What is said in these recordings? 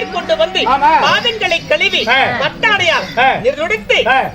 பன்னீர் கொண்டு வந்து. பாதங்களை கழுவி. வட்டாடையால்.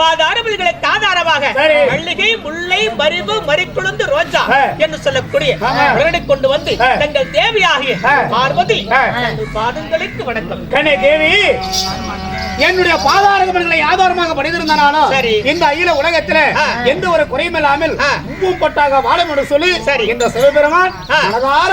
பாதாரபதிகளுக்கு ஆதாரமாக சரி. மல்லிகை முல்லை மரிவு மறிக்குழுந்து ரோஜா. என்று சொல்லக்கூடிய ஆமா. உடனே கொண்டு வந்து. தங்கள் தேவியாகிய. பார்வதி பாதங்களுக்கு வணக்கம் தேவி என்னுடைய பாதாரகமன்களை ஆதாரமாக பணிந்திருந்தாலும் சரி. இந்த அகில உலகத்துல. எந்த ஒரு குறையும் இல்லாமல். உப்பும் பொட்டாக வாழும் என்று சொல்லி சரி. இந்த சிவபெருமான். மனதார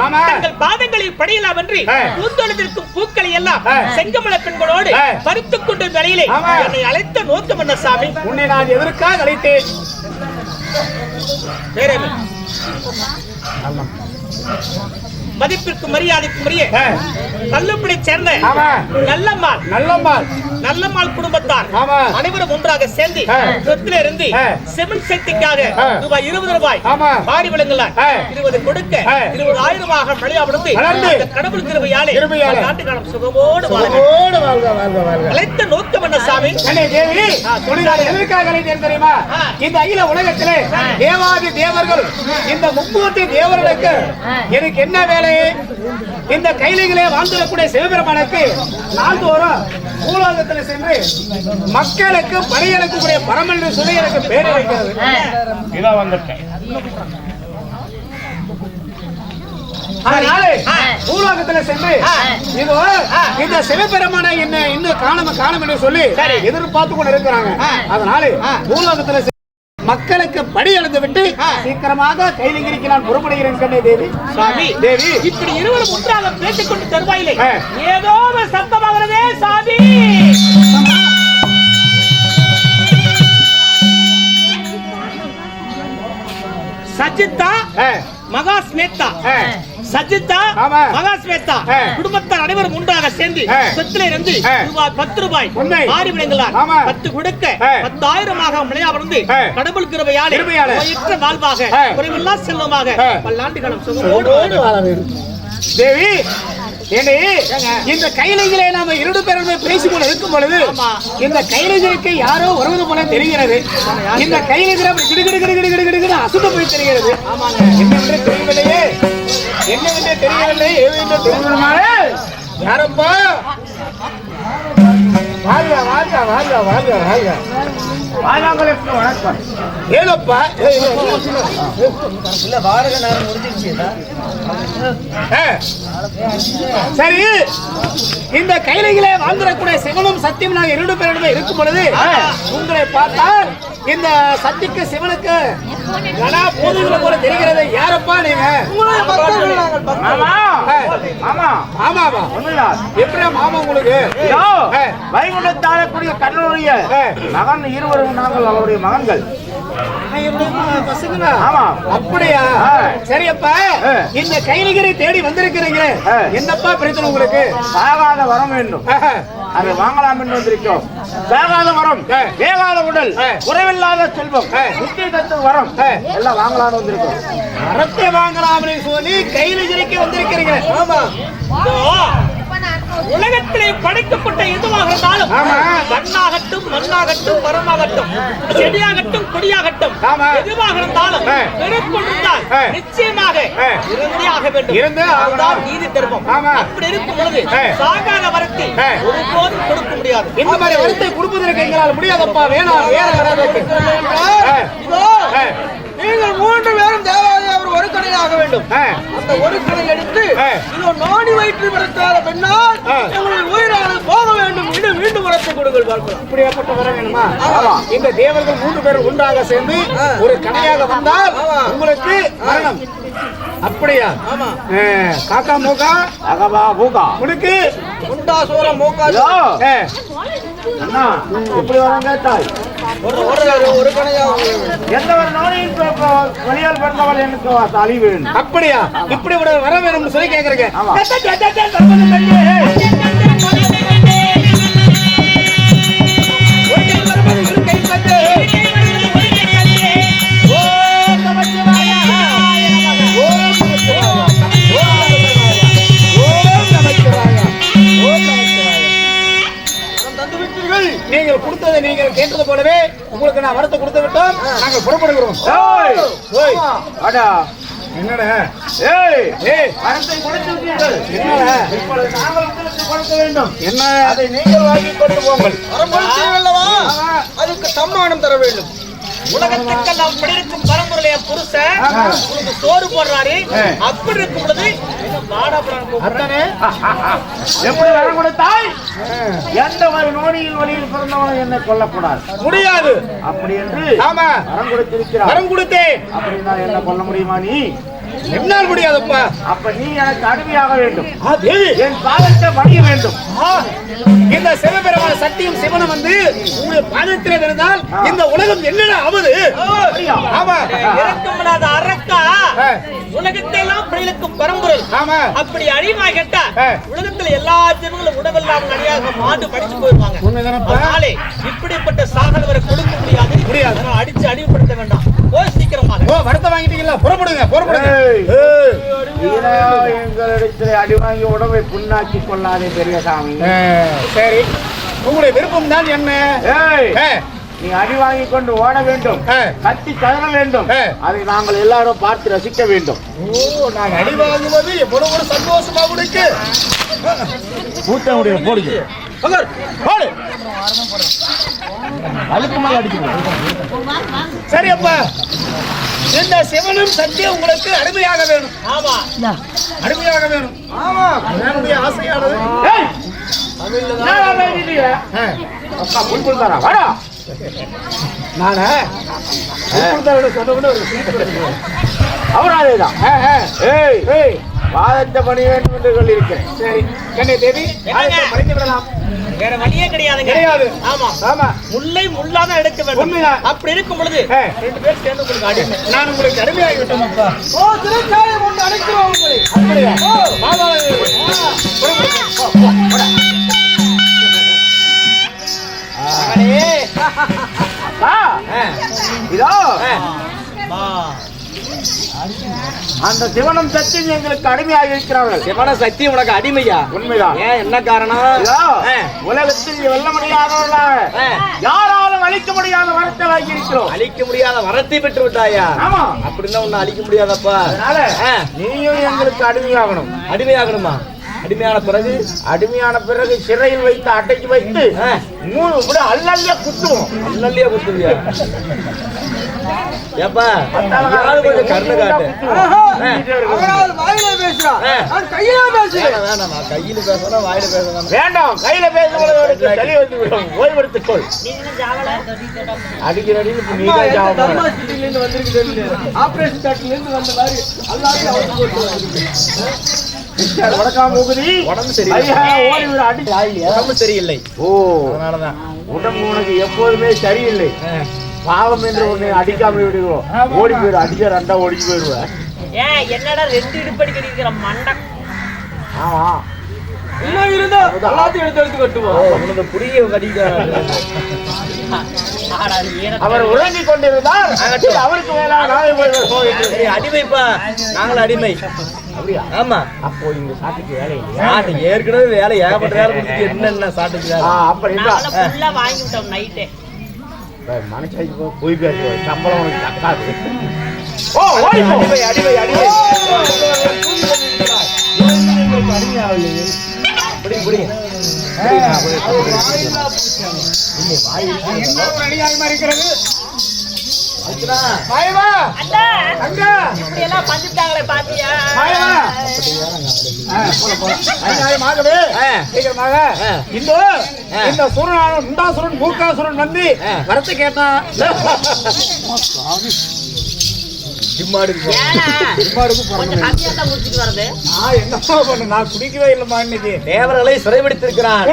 ஆமா. தங்கள் பாதங்களில் படியலாம் என்று ஆ. பூந்தொழுதிருக்கும் பூக்களை எல்லாம். செங்கமல பெண்களோடு ஆ. பறித்துக் கொண்டு வேளையிலே. என்னை அழைத்த நோக்கம் என்ன சாமி உன்னை நான் எதற்காக அழைத்தேன் வேற? மதிப்பிற்கு மரியாதைக்கு உரிய ஆ. கல்லுப்படி சேர்ந்த நல்லம்மாள் நல்லம்மாள் நல்லம்மாள் குடும்பத்தார். அனைவரும் ஒன்றாக சேர்ந்து. சொத்துல இருந்து. சிமெண்ட் சக்திக்காக. ரூபாய் இருபது ரூபாய். பாடி விளங்கலாம். இருபது கொடுக்க. இருபது ஆயிரமாக மழையா. அந்த கடவுள் கிருபையாலே கிருபையாலே. நாட்டு காலம் சுகமோடு அழைத்த நோக்கம் என்ன சாமி எதற்காக தெரியுமா. இந்த அகில உலகத்திலே தேவாதி தேவர்கள் இந்த முப்பூர்த்தி தேவர்களுக்கு எனக்கு என்ன வேலை இந்த கைலிகளே வாழ்ந்திடக்கூடிய சிவபெருமானுக்கு நாள்தோறும் பூலோகத்தில் சென்று மக்களுக்கு பணியளிக்கக்கூடிய பரமன் என்று சொல்லி எனக்கு பேர் வைக்கிறது அதனால. பூலோகத்துல சென்று. இதோ. இந்த சிவபெருமானை என்ன இன்னும் காணாம காணும் என்று சொல்லி. எதிர்பார்த்து கொண்டு இருக்கிறாங்க. அதனால. பூலோகத்துல மக்களுக்கு படி அளந்து விட்டு. சீக்கிரமாக கைலிங்கிரிக்கு நான் புறப்படுகிறேன் கண்ணே தேவி. சாமி. தேவி. இப்படி இருவரும் ஒன்றாக பேசிக் கொண்டு தருவாயில்லை ஆ. ஏதோ ஒரு சத்தமாகிறதே சாமி. சஜிதா ஆ. மகாஸ்மேதா ஆ. சஜிதா ஆமா. மகாஸ்மேதா ஆ. குடும்பத்தார் அனைவரும் ஒன்றாக சேர்ந்து. சொத்துல இருந்து. ரூபாய் பத்து ரூபாய். மாறி விளங்கலாம். பத்து கொடுக்க. பத்தாயிரமாக மழையா வந்து ஆ. கடவுள் கிருபையாலே. நோயற்ற வாழ்வாக. குறைவில்லா செல்வமாக. பல்லாண்டு காலம் சுகமோடு. தேவி இந்த கைலைகளை நாம இரண்டு பேருமே பேசிக்கொண்டு இருக்கும் பொழுது. இந்த கைலைகளுக்கு யாரோ வருவது போல தெரிகிறது இந்த கைலைகிற கிடுகிடு கிடுகிடு அசுத்த போய் தெரிகிறது என்னவென்று தெரியவில்லையே என்னவென்று தெரியவில்லை? ஏவென்று தெரியவில்லை யாரப்பா? வாழ்க வாழ்க வாழ்க வாழ்க வாழ்க வாழ்வாங்களுக்கு வணக்கம் ஏனப்பா. இல்ல பாரத நேரம் முடிஞ்சிருச்சு ஆ. சரி இந்த கைலைகளே வாழ்ந்துடக்கூடிய சிவனும் சத்தியம் நாங்கள் இரண்டு பேரிடமே இருக்கும் பொழுது உங்களை பார்த்தால் இந்த சக்திக்கு சிவனுக்கு கனா போதுகிற போல தெரிகிறது யாரப்பா நீங்க? ஒண்ணுதான் எப்படியா மாமா உங்களுக்கு. வைகுண்டத்தாழக்கூடிய கண்ணனுடைய ஆ. மகன் இருவரும் நாங்கள் அவருடைய மகன்கள். அப்படியா ஆ. சரியப்பா. இந்த கைலிகரை தேடி வந்திருக்கிறீங்க. என்னப்பா பிரச்சனை உங்களுக்கு சாகாத வரம் வேண்டும். அதை வாங்கலாம் என்று வந்திருக்கோம் சாகாத வரம். வேகாத உடல் ஆ. குறைவில்லாத செல்வம். புத்தி தத்து வரம். எல்லாம் வாங்கலாம்னு வந்திருக்கோம் மரத்தை வாங்கலாம்னு சொல்லி கைலிகரைக்கு வந்திருக்கிறீங்க ஆமா உலகத்திலே படைக்கப்பட்ட எதுவாக இருந்தாலும். மண்ணாகட்டும் மண்ணாகட்டும் மரமாகட்டும் செடியாகட்டும் கொடியாகட்டும். எதுவாக இருந்தாலும் ஆ. நிச்சயமாக. இருந்தே ஆக வேண்டும் இருந்தே. அதுதான் நீதி தர்மம். அப்படி இருக்கும் பொழுது. சாகாத வரத்தை. ஒருபோதும் கொடுக்க முடியாது இந்த மாதிரி வருத்தை கொடுப்பதற்கு எங்களால் முடியாதப்பா வேணாம் வேற. ஆ. நீங்கள் மூன்று பேரும் தேவாலயம் அவர் ஒரு கடையில் ஆக வேண்டும். அந்த ஒரு கடை எடுத்து. இதோ நாடி வயிற்று பிறக்காத பெண்ணால். எங்களுடைய உயிரானது போக வேண்டும் என்று மீண்டும் வரத்தை கொடுங்கள் பார்க்கலாம் இப்படியாப்பட்ட வர வேணுமா. இந்த தேவர்கள் மூன்று பேர் ஒன்றாக சேர்ந்து. ஒரு கடையாக வந்தால். உங்களுக்கு மரணம் அப்படியா. காக்கா மூக்கா அகவா பூகா உனக்கு முண்டா சோரம் மூக்கா. அண்ணா எப்படி வரம் கேட்டாய் எந்த ஒரு நோயின் வழியால் பிறந்தவள் எனக்கு அழிவு அப்படியா இப்படி ஒரு வர வேணும்னு சொல்லி கேக்குறீங்க உங்களுக்கு நான் வரத்தை கொடுத்து விட்டோம் நாங்கள் புறப்படுகிறோம். ஏய், ஓய், அடா என்னடா? ஏய்! ஏய்! பணத்தை கொடுத்து விட்டீர்கள் என்னடா? இப்பொழுது நாங்கள் உங்களுக்கு கொடுக்க வேண்டும். என்ன? அதை நீங்கள் வாங்கி கொண்டு போங்கள். வரம்பொழுது அல்லவா? அதுக்கு சம்மானம் தர வேண்டும். உலகத்துக்கெல்லாம் படிக்கும் பரம்பரைய புருஷன் உனக்கு சோறு போடுறாரு. அப்படி இருக்கும் பொழுது எப்படி வரம் கொடுத்தாய்? எந்த ஒரு நோடியில் வழியில் பிறந்தவன் என்னை கொல்லக்கூடாது. முடியாது. அப்படி என்று ஆமா. வரம் கொடுத்திருக்கிறார் வரம் கொடுத்தேன். அப்படின்னா என்ன கொல்ல முடியுமா நீ? என்னால் முடியாதுப்பா. அப்ப நீ எனக்கு அடிமையாக வேண்டும். அது என் பாதத்தை பணிய வேண்டும். இந்த சிவபெருமான சக்தியும் சிவனும் வந்து உங்களுடைய பாதத்திலே இருந்தால் இந்த உலகம் என்னடா ஆவது? ஆமா. இறக்கமில்லாத அரக்கா ஆ, உலகத்தை எல்லாம் பிழைக்கும் பரம்பொருள். ஆமா. அப்படி அழிமா கேட்டா. உலகத்துல எல்லா ஜனங்களும் உணவெல்லாம் அழியாக மாண்டு படிச்சு போயிருவாங்க. இப்படிப்பட்ட சாகல் வரை கொடுக்க முடியாது. முடியாது. அடிச்சு அழிவுபடுத்த வேண்டாம் போய் சீக்கிரமாக ஓ வரத்தை வாங்கிட்டீங்களா புறப்படுங்க புறப்படுங்க. எங்களிடத்தில் அடி வாங்கி உடம்பை புண்ணாக்கி கொள்ளாதே பெரியசாமி. சரி. உங்களுடைய விருப்பம் தான் என்ன? நீ அடி வாங்கி கொண்டு ஓட வேண்டும். கத்தி கதற வேண்டும். அதை நாங்கள் எல்லாரும் பார்த்து ரசிக்க வேண்டும். ஓ நான் அடி வாங்குவது எவ்வளவு ஒரு சந்தோஷமா உங்களுக்கு கூட்டமுடைய போடுங்க போடு. அதுக்கு மேல அடிக்கணும் சரி அப்பா. இந்த சிவனும் சத்தியம் உங்களுக்கு அடிமையாக வேணும். ஆமா. அடிமையாக வேணும். ஆமா. என்னுடைய ஆசையானது. அப்பா புல்புல் தாரா வாடா. நானே கொடுத்தவரோட சொன்னவனே ஒரு. அவராதேதான். ஏய்! ஏய், வாதத்தை பணி வேண்டும் என்று சொல்லியிருக்கிறேன். சரி. கண்ணே தேவி மறைத்து விடலாம். வேற வழியே கிடையாதுங்க. கிடையாது. ஆமா. ஆமா. முல்லை முள்ளாதான் எடுக்க வேண்டும். உண்மைதான். அப்படி இருக்கும் பொழுது. ரெண்டு பேர் சேர்ந்து உங்களுக்கு அடிமை நான் உங்களுக்கு அடிமையாகி விட்டேன் அப்பா. ஓ திருச்சாலை கொண்டு அழைக்கிறோம் உங்களை. அப்படியா? மாமா மகனே ஆ, இதோ. அந்த சிவனும் சத்தியம் எங்களுக்கு அடிமையாக இருக்கிறார்கள். சிவன சக்தி உனக்கு அடிமையா? உண்மைதான். ஏன் என்ன காரணம். உலகத்தில் வெல்ல முடியாதவர்களாக. யாராலும் அழிக்க முடியாத வரத்தை இருக்கிறோம் அழிக்க முடியாத வரத்தை பெற்று விட்டாயா ஆமா. அப்படின்னா உன்னை அழிக்க முடியாதப்பா. நீயும் எங்களுக்கு அடிமையாகணும். அடிமையாகணுமா? அடிமையான பிறகு அடிமையான பிறகு சிறையில் வைத்து அடைக்கி வைத்து. மூணு இப்படி அல்லல்ல குத்துவோம். நல்லியா கொடுத்துருவியா ஏப்பா கொஞ்சம் கண்ணு காட்டு. கையில வாயில பேசுறேன்? வேண்டாம். கையில தெளி வந்து விடும். ஓய்வெடுத்துக் கொள் அடிக்கிற அடியில் இப்ப நீதான் ஜாபம் பண்ண. ஆபரேஷன் தேட்டர்ல இருந்து வந்த மாதிரி எல்லாரும் அவருக்கு மிஸ்டர் வடக்காம் மூகுதி. உடம்பு சரியில்லை. ஐயா, ஓடி விடு அடி. உடம்பு சரியில்லை. ஓ. அதனாலதான். உடம்பு உனக்கு எப்போதுமே சரியில்லை. பாவம் என்று உன்னை அடிக்காம விடுகிறோம். ஓடி போயிரு அடிக்க ரெண்டா ஓடி போயிடுவேன் ஏன் என்னடா ரெண்டு இடுப்படி கட்டிக்கிற மண்டை? ஆமா. என்ன இருந்தா எல்லாத்தையும் எடுத்து எடுத்து கட்டுவோம் உனக்கு புரிய ஏன அவர் உறங்கிக் கொண்டிருந்தார். அவருக்கு மேல நாளை போய் அடிமைப்பா. நாங்களும் அடிமை. அப்படியா? ஆமா. அப்போ இந்த சாட்டுக்கு வேலை இல்லையா? சாட்டு ஏற்கனவே வேலை. ஏகப்பட்ட வேலை கொடுத்துட்டு என்னென்ன சாட்டுக்கு ஆ, வேலை அப்படின்னா ஃபுல்லா வாங்கி விட்டோம் நைட்டே போ போய் பேசுவோம் சம்பளம் உனக்கு தக்காது. ஓ ஓடி இருக்கிறது? மாயவா. அண்ணா. அங்க இப்படி எல்லாம் பண்ணிட்டாங்களே பாத்தியா? மாயவா. சீக்கிரமாக. ஆ. இந்த இந்த சுரன் உண்டாசுரன் மூக்காசுரன் வந்து ஆ. வரத்து கேட்டான் ஜிம்மாடு தான் நான் என்னப்பா பண்ண நான் குடிக்கவே இல்லைம்மா இன்னைக்கு. தேவர்களை சிறைபிடித்திருக்கிறான்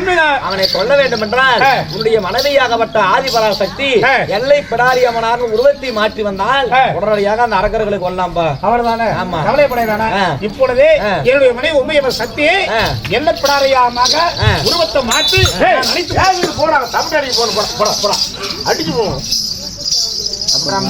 அவனை கொல்ல வேண்டும் என்றால். உன்னுடைய மனைவியாகப்பட்ட ஆதிபரா சக்தி. எல்லை பிடாரி அம்மனார் உருவத்தை மாற்றி வந்தால். உடனடியாக அந்த அரக்கர்களை கொல்லாம்பா அவர்தானே ஆமா. கவலைப்பட வேணாம் ஆ. இப்பொழுது. என்னுடைய மனைவி உண்மையை சக்தி ஆ. என்ன பிடாரையாமாக. உருவத்தை மாற்றி ஏன் போறாங்க தமிழ் அடிக்க போன போட போட போட அடிச்சு போவோம் அப்புறம்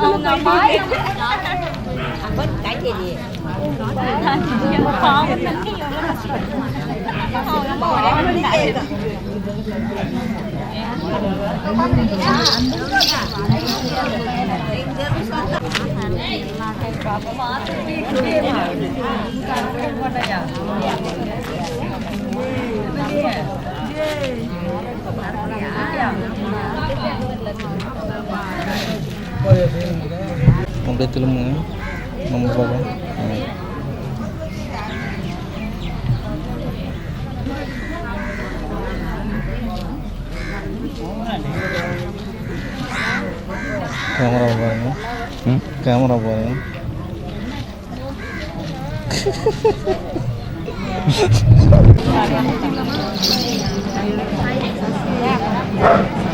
Không, nó mới À, bớt cái gì gì? Không, nó bỏ đi về rồi. Thank you. update ilmu Kamera ya? apa ya? Hmm? Kamera apa ya? Hahaha.